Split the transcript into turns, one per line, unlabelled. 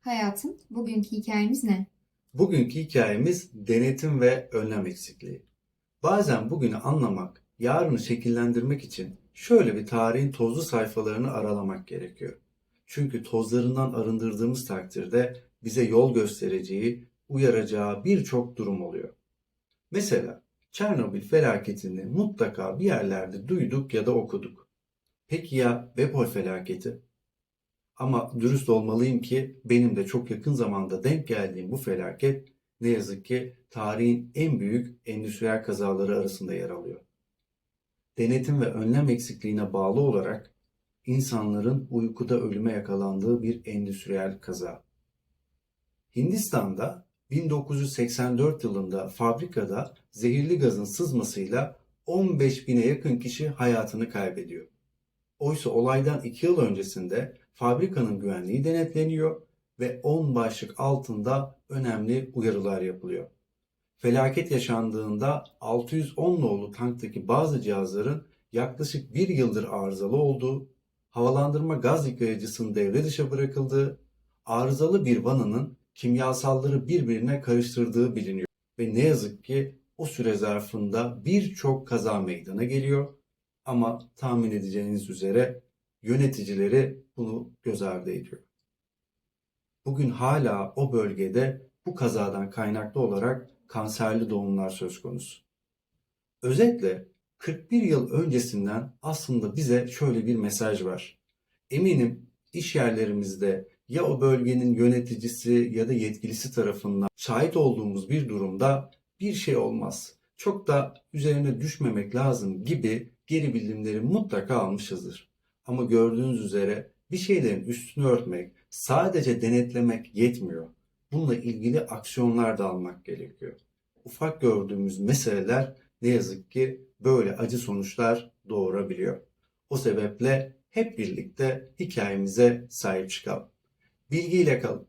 Hayatım, bugünkü hikayemiz ne?
Bugünkü hikayemiz denetim ve önlem eksikliği. Bazen bugünü anlamak, yarını şekillendirmek için şöyle bir tarihin tozlu sayfalarını aralamak gerekiyor. Çünkü tozlarından arındırdığımız takdirde bize yol göstereceği, uyaracağı birçok durum oluyor. Mesela Çernobil felaketini mutlaka bir yerlerde duyduk ya da okuduk. Peki ya Bepol felaketi? Ama dürüst olmalıyım ki benim de çok yakın zamanda denk geldiğim bu felaket ne yazık ki tarihin en büyük endüstriyel kazaları arasında yer alıyor. Denetim ve önlem eksikliğine bağlı olarak insanların uykuda ölüme yakalandığı bir endüstriyel kaza. Hindistan'da 1984 yılında fabrikada zehirli gazın sızmasıyla 15 bine yakın kişi hayatını kaybediyor. Oysa olaydan 2 yıl öncesinde fabrikanın güvenliği denetleniyor ve 10 başlık altında önemli uyarılar yapılıyor. Felaket yaşandığında 610 nolu tanktaki bazı cihazların yaklaşık bir yıldır arızalı olduğu, havalandırma gaz yıkayıcısının devre dışı bırakıldığı, arızalı bir vananın kimyasalları birbirine karıştırdığı biliniyor. Ve ne yazık ki o süre zarfında birçok kaza meydana geliyor ama tahmin edeceğiniz üzere yöneticileri bunu göz ardı ediyor. Bugün hala o bölgede bu kazadan kaynaklı olarak kanserli doğumlar söz konusu. Özetle 41 yıl öncesinden aslında bize şöyle bir mesaj var. Eminim iş yerlerimizde ya o bölgenin yöneticisi ya da yetkilisi tarafından şahit olduğumuz bir durumda bir şey olmaz. Çok da üzerine düşmemek lazım gibi geri bildirimleri mutlaka almışızdır. Ama gördüğünüz üzere bir şeylerin üstünü örtmek, sadece denetlemek yetmiyor. Bununla ilgili aksiyonlar da almak gerekiyor. Ufak gördüğümüz meseleler ne yazık ki böyle acı sonuçlar doğurabiliyor. O sebeple hep birlikte hikayemize sahip çıkalım. Bilgiyle kalın.